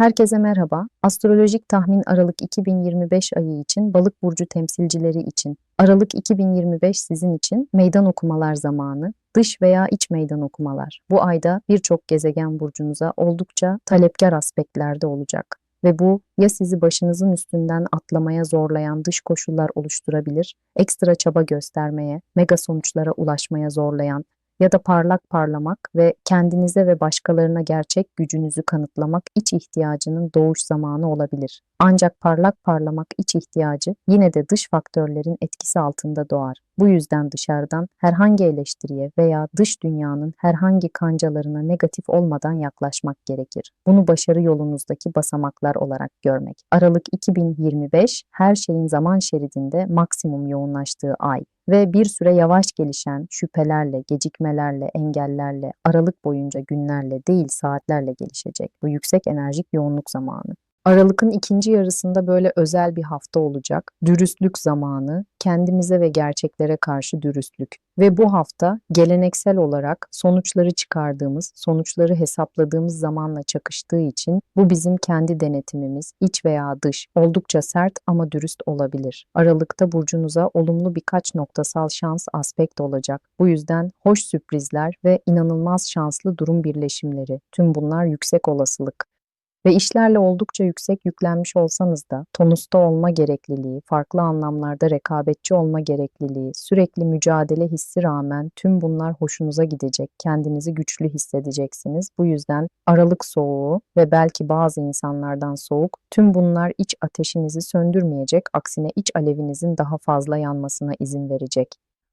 Herkese merhaba. Astrolojik tahmin Aralık 2025 ayı için Balık burcu temsilcileri için Aralık 2025 sizin için meydan okumalar zamanı, dış veya iç meydan okumalar. Bu ayda birçok gezegen burcunuza oldukça talepkar aspektlerde olacak ve bu ya sizi başınızın üstünden atlamaya zorlayan dış koşullar oluşturabilir, ekstra çaba göstermeye, mega sonuçlara ulaşmaya zorlayan ya da parlak parlamak ve kendinize ve başkalarına gerçek gücünüzü kanıtlamak iç ihtiyacının doğuş zamanı olabilir. Ancak parlak parlamak iç ihtiyacı yine de dış faktörlerin etkisi altında doğar. Bu yüzden dışarıdan herhangi eleştiriye veya dış dünyanın herhangi kancalarına negatif olmadan yaklaşmak gerekir. Bunu başarı yolunuzdaki basamaklar olarak görmek. Aralık 2025 her şeyin zaman şeridinde maksimum yoğunlaştığı ay ve bir süre yavaş gelişen şüphelerle, gecikmelerle, engellerle, aralık boyunca günlerle değil saatlerle gelişecek bu yüksek enerjik yoğunluk zamanı. Aralık'ın ikinci yarısında böyle özel bir hafta olacak. Dürüstlük zamanı, kendimize ve gerçeklere karşı dürüstlük. Ve bu hafta geleneksel olarak sonuçları çıkardığımız, sonuçları hesapladığımız zamanla çakıştığı için bu bizim kendi denetimimiz, iç veya dış, oldukça sert ama dürüst olabilir. Aralıkta burcunuza olumlu birkaç noktasal şans aspekt olacak. Bu yüzden hoş sürprizler ve inanılmaz şanslı durum birleşimleri. Tüm bunlar yüksek olasılık ve işlerle oldukça yüksek yüklenmiş olsanız da tonusta olma gerekliliği, farklı anlamlarda rekabetçi olma gerekliliği, sürekli mücadele hissi rağmen tüm bunlar hoşunuza gidecek, kendinizi güçlü hissedeceksiniz. Bu yüzden aralık soğuğu ve belki bazı insanlardan soğuk, tüm bunlar iç ateşinizi söndürmeyecek, aksine iç alevinizin daha fazla yanmasına izin verecek.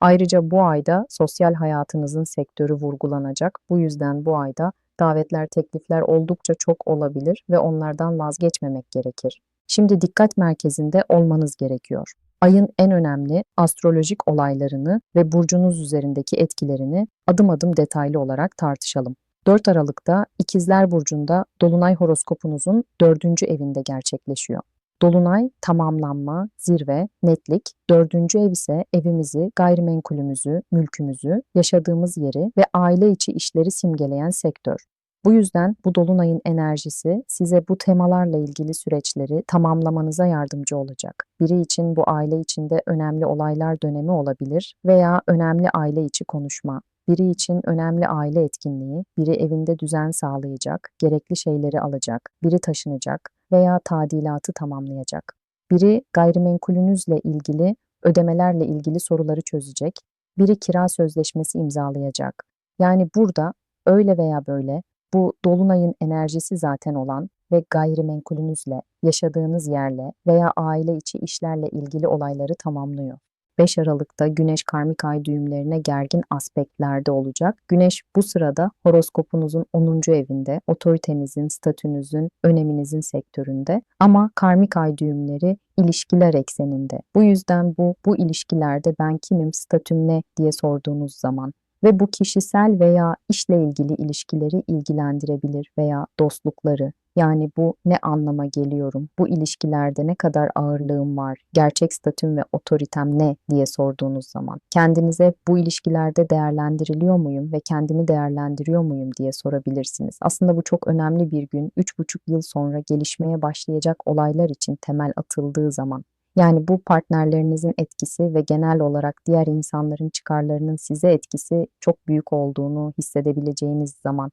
Ayrıca bu ayda sosyal hayatınızın sektörü vurgulanacak. Bu yüzden bu ayda davetler, teklifler oldukça çok olabilir ve onlardan vazgeçmemek gerekir. Şimdi dikkat merkezinde olmanız gerekiyor. Ayın en önemli astrolojik olaylarını ve burcunuz üzerindeki etkilerini adım adım detaylı olarak tartışalım. 4 Aralık'ta İkizler Burcu'nda Dolunay horoskopunuzun 4. evinde gerçekleşiyor. Dolunay tamamlanma, zirve, netlik, dördüncü ev ise evimizi, gayrimenkulümüzü, mülkümüzü, yaşadığımız yeri ve aile içi işleri simgeleyen sektör. Bu yüzden bu dolunayın enerjisi size bu temalarla ilgili süreçleri tamamlamanıza yardımcı olacak. Biri için bu aile içinde önemli olaylar dönemi olabilir veya önemli aile içi konuşma. Biri için önemli aile etkinliği, biri evinde düzen sağlayacak, gerekli şeyleri alacak, biri taşınacak veya tadilatı tamamlayacak. Biri gayrimenkulünüzle ilgili, ödemelerle ilgili soruları çözecek, biri kira sözleşmesi imzalayacak. Yani burada öyle veya böyle bu dolunayın enerjisi zaten olan ve gayrimenkulünüzle, yaşadığınız yerle veya aile içi işlerle ilgili olayları tamamlıyor. 5 Aralık'ta Güneş karmik ay düğümlerine gergin aspektlerde olacak. Güneş bu sırada horoskopunuzun 10. evinde, otoritenizin, statünüzün, öneminizin sektöründe ama karmik ay düğümleri ilişkiler ekseninde. Bu yüzden bu bu ilişkilerde ben kimim, statüm ne diye sorduğunuz zaman ve bu kişisel veya işle ilgili ilişkileri ilgilendirebilir veya dostlukları. Yani bu ne anlama geliyorum, bu ilişkilerde ne kadar ağırlığım var, gerçek statüm ve otoritem ne diye sorduğunuz zaman kendinize bu ilişkilerde değerlendiriliyor muyum ve kendimi değerlendiriyor muyum diye sorabilirsiniz. Aslında bu çok önemli bir gün, 3,5 yıl sonra gelişmeye başlayacak olaylar için temel atıldığı zaman. Yani bu partnerlerinizin etkisi ve genel olarak diğer insanların çıkarlarının size etkisi çok büyük olduğunu hissedebileceğiniz zaman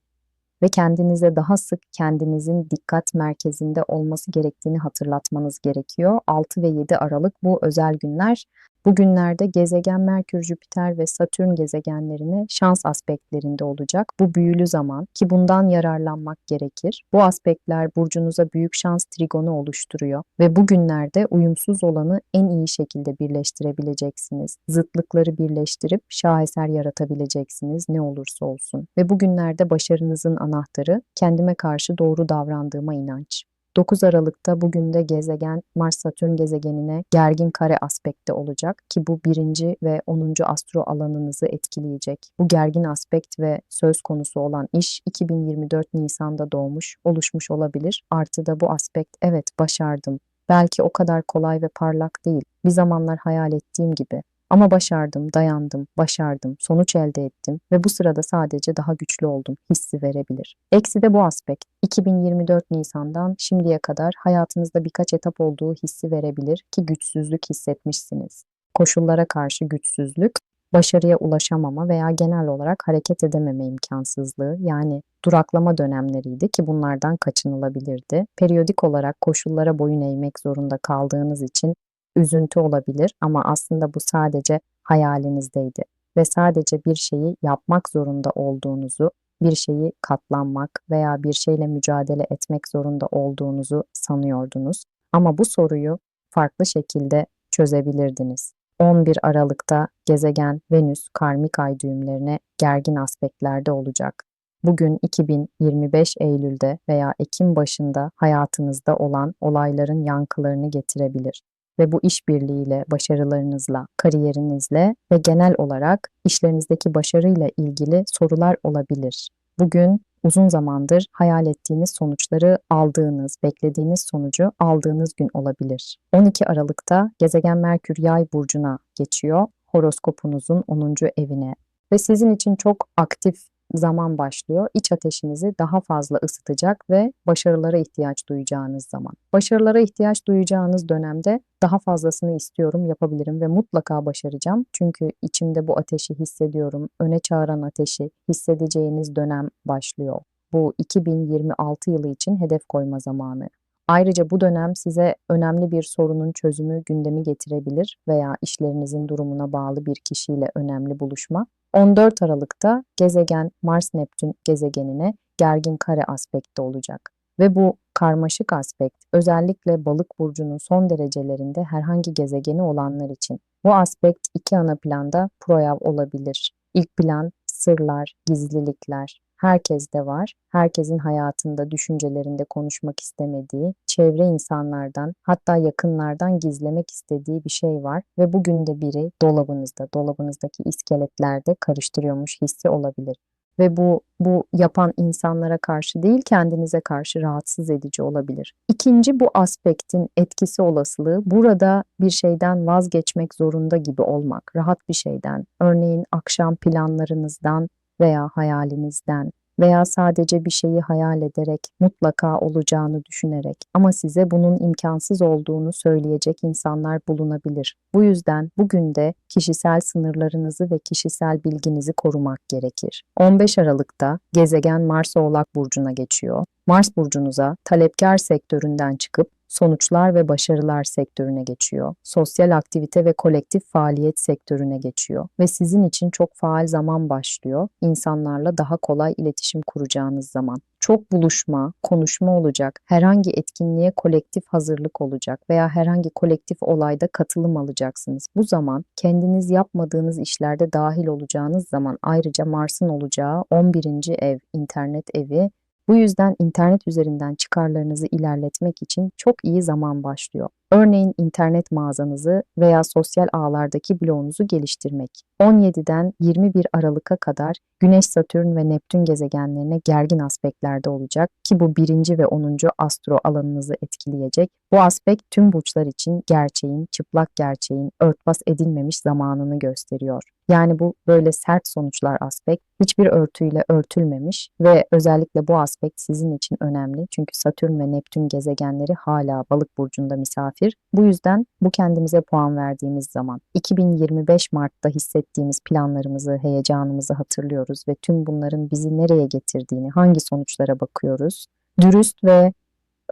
ve kendinize daha sık kendinizin dikkat merkezinde olması gerektiğini hatırlatmanız gerekiyor. 6 ve 7 Aralık bu özel günler Bugünlerde gezegen Merkür, Jüpiter ve Satürn gezegenlerini şans aspektlerinde olacak. Bu büyülü zaman ki bundan yararlanmak gerekir. Bu aspektler burcunuza büyük şans trigonu oluşturuyor ve bugünlerde uyumsuz olanı en iyi şekilde birleştirebileceksiniz. Zıtlıkları birleştirip şaheser yaratabileceksiniz ne olursa olsun. Ve bugünlerde başarınızın anahtarı kendime karşı doğru davrandığıma inanç. 9 Aralık'ta bugün de gezegen Mars-Satürn gezegenine gergin kare aspekte olacak ki bu birinci ve 10. astro alanınızı etkileyecek. Bu gergin aspekt ve söz konusu olan iş 2024 Nisan'da doğmuş, oluşmuş olabilir. Artı da bu aspekt evet başardım. Belki o kadar kolay ve parlak değil. Bir zamanlar hayal ettiğim gibi Ama başardım, dayandım, başardım, sonuç elde ettim ve bu sırada sadece daha güçlü oldum hissi verebilir. Eksi de bu aspekt. 2024 Nisan'dan şimdiye kadar hayatınızda birkaç etap olduğu hissi verebilir ki güçsüzlük hissetmişsiniz. Koşullara karşı güçsüzlük, başarıya ulaşamama veya genel olarak hareket edememe imkansızlığı yani duraklama dönemleriydi ki bunlardan kaçınılabilirdi. Periyodik olarak koşullara boyun eğmek zorunda kaldığınız için üzüntü olabilir ama aslında bu sadece hayalinizdeydi ve sadece bir şeyi yapmak zorunda olduğunuzu, bir şeyi katlanmak veya bir şeyle mücadele etmek zorunda olduğunuzu sanıyordunuz. Ama bu soruyu farklı şekilde çözebilirdiniz. 11 Aralık'ta gezegen Venüs karmik ay düğümlerine gergin aspektlerde olacak. Bugün 2025 Eylül'de veya Ekim başında hayatınızda olan olayların yankılarını getirebilir ve bu işbirliğiyle, başarılarınızla, kariyerinizle ve genel olarak işlerinizdeki başarıyla ilgili sorular olabilir. Bugün uzun zamandır hayal ettiğiniz sonuçları aldığınız, beklediğiniz sonucu aldığınız gün olabilir. 12 Aralık'ta gezegen Merkür Yay burcuna geçiyor. Horoskopunuzun 10. evine ve sizin için çok aktif zaman başlıyor. İç ateşinizi daha fazla ısıtacak ve başarılara ihtiyaç duyacağınız zaman. Başarılara ihtiyaç duyacağınız dönemde daha fazlasını istiyorum, yapabilirim ve mutlaka başaracağım. Çünkü içimde bu ateşi hissediyorum. Öne çağıran ateşi hissedeceğiniz dönem başlıyor. Bu 2026 yılı için hedef koyma zamanı. Ayrıca bu dönem size önemli bir sorunun çözümü gündemi getirebilir veya işlerinizin durumuna bağlı bir kişiyle önemli buluşma 14 Aralık'ta gezegen Mars-Neptün gezegenine gergin kare aspekte olacak. Ve bu karmaşık aspekt özellikle balık burcunun son derecelerinde herhangi gezegeni olanlar için. Bu aspekt iki ana planda proyav olabilir. İlk plan sırlar, gizlilikler, herkeste var. Herkesin hayatında, düşüncelerinde konuşmak istemediği, çevre insanlardan, hatta yakınlardan gizlemek istediği bir şey var ve bugün de biri dolabınızda, dolabınızdaki iskeletlerde karıştırıyormuş hissi olabilir. Ve bu bu yapan insanlara karşı değil kendinize karşı rahatsız edici olabilir. İkinci bu aspektin etkisi olasılığı burada bir şeyden vazgeçmek zorunda gibi olmak, rahat bir şeyden, örneğin akşam planlarınızdan veya hayalinizden veya sadece bir şeyi hayal ederek, mutlaka olacağını düşünerek ama size bunun imkansız olduğunu söyleyecek insanlar bulunabilir. Bu yüzden bugün de kişisel sınırlarınızı ve kişisel bilginizi korumak gerekir. 15 Aralık'ta gezegen Mars Oğlak Burcu'na geçiyor. Mars burcunuza talepkar sektöründen çıkıp sonuçlar ve başarılar sektörüne geçiyor. Sosyal aktivite ve kolektif faaliyet sektörüne geçiyor ve sizin için çok faal zaman başlıyor. İnsanlarla daha kolay iletişim kuracağınız zaman. Çok buluşma, konuşma olacak, herhangi etkinliğe kolektif hazırlık olacak veya herhangi kolektif olayda katılım alacaksınız. Bu zaman kendiniz yapmadığınız işlerde dahil olacağınız zaman ayrıca Mars'ın olacağı 11. ev, internet evi bu yüzden internet üzerinden çıkarlarınızı ilerletmek için çok iyi zaman başlıyor. Örneğin internet mağazanızı veya sosyal ağlardaki blogunuzu geliştirmek. 17'den 21 Aralık'a kadar Güneş, Satürn ve Neptün gezegenlerine gergin aspektlerde olacak ki bu birinci ve 10. astro alanınızı etkileyecek. Bu aspekt tüm burçlar için gerçeğin, çıplak gerçeğin örtbas edilmemiş zamanını gösteriyor. Yani bu böyle sert sonuçlar aspekt hiçbir örtüyle örtülmemiş ve özellikle bu aspekt sizin için önemli. Çünkü Satürn ve Neptün gezegenleri hala balık burcunda misafir. Bu yüzden bu kendimize puan verdiğimiz zaman 2025 Mart'ta hissettiğimiz planlarımızı, heyecanımızı hatırlıyoruz ve tüm bunların bizi nereye getirdiğini, hangi sonuçlara bakıyoruz. Dürüst ve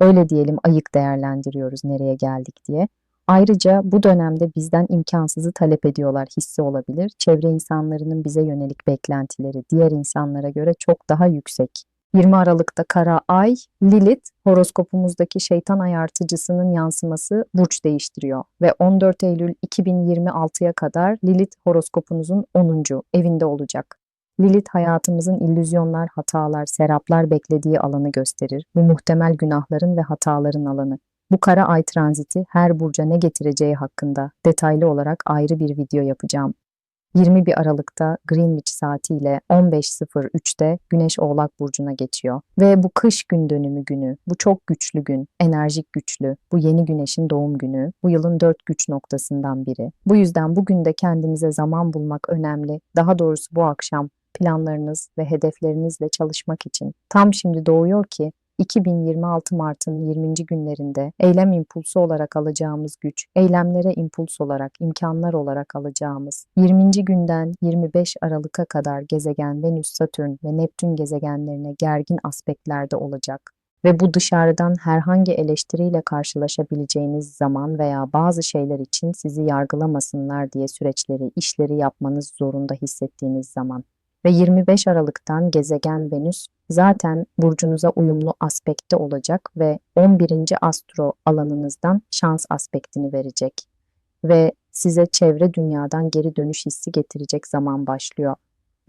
öyle diyelim ayık değerlendiriyoruz nereye geldik diye. Ayrıca bu dönemde bizden imkansızı talep ediyorlar hissi olabilir. Çevre insanlarının bize yönelik beklentileri diğer insanlara göre çok daha yüksek. 20 Aralık'ta Kara Ay, Lilith horoskopumuzdaki şeytan ayartıcısının yansıması burç değiştiriyor ve 14 Eylül 2026'ya kadar Lilith horoskopunuzun 10. evinde olacak. Lilith hayatımızın illüzyonlar, hatalar, seraplar beklediği alanı gösterir. Bu muhtemel günahların ve hataların alanı. Bu kara ay tranziti her burca ne getireceği hakkında detaylı olarak ayrı bir video yapacağım. 21 Aralık'ta Greenwich saatiyle 15.03'te Güneş Oğlak Burcu'na geçiyor. Ve bu kış gün dönümü günü, bu çok güçlü gün, enerjik güçlü, bu yeni güneşin doğum günü, bu yılın dört güç noktasından biri. Bu yüzden bugün de kendinize zaman bulmak önemli. Daha doğrusu bu akşam planlarınız ve hedeflerinizle çalışmak için tam şimdi doğuyor ki 2026 Mart'ın 20. günlerinde eylem impulsu olarak alacağımız güç, eylemlere impuls olarak, imkanlar olarak alacağımız 20. günden 25 Aralık'a kadar gezegen Venüs, Satürn ve Neptün gezegenlerine gergin aspektlerde olacak ve bu dışarıdan herhangi eleştiriyle karşılaşabileceğiniz zaman veya bazı şeyler için sizi yargılamasınlar diye süreçleri, işleri yapmanız zorunda hissettiğiniz zaman ve 25 Aralık'tan gezegen Venüs zaten burcunuza uyumlu aspekte olacak ve 11. astro alanınızdan şans aspektini verecek ve size çevre dünyadan geri dönüş hissi getirecek zaman başlıyor.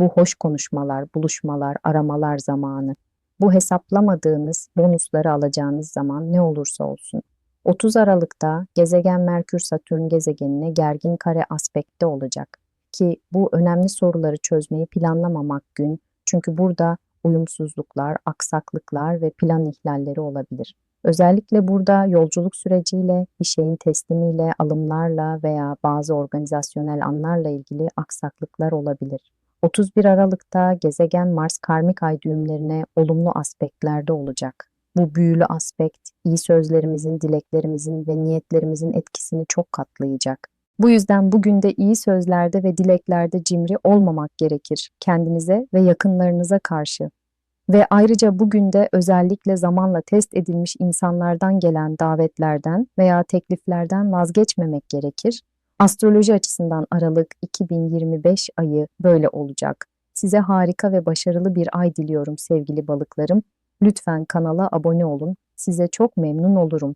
Bu hoş konuşmalar, buluşmalar, aramalar zamanı. Bu hesaplamadığınız bonusları alacağınız zaman ne olursa olsun. 30 Aralık'ta gezegen Merkür Satürn gezegenine gergin kare aspekte olacak ki bu önemli soruları çözmeyi planlamamak gün. Çünkü burada uyumsuzluklar, aksaklıklar ve plan ihlalleri olabilir. Özellikle burada yolculuk süreciyle, bir şeyin teslimiyle, alımlarla veya bazı organizasyonel anlarla ilgili aksaklıklar olabilir. 31 Aralık'ta gezegen Mars karmik ay düğümlerine olumlu aspektlerde olacak. Bu büyülü aspekt, iyi sözlerimizin, dileklerimizin ve niyetlerimizin etkisini çok katlayacak. Bu yüzden bugün de iyi sözlerde ve dileklerde cimri olmamak gerekir kendinize ve yakınlarınıza karşı. Ve ayrıca bugün de özellikle zamanla test edilmiş insanlardan gelen davetlerden veya tekliflerden vazgeçmemek gerekir. Astroloji açısından Aralık 2025 ayı böyle olacak. Size harika ve başarılı bir ay diliyorum sevgili balıklarım. Lütfen kanala abone olun. Size çok memnun olurum.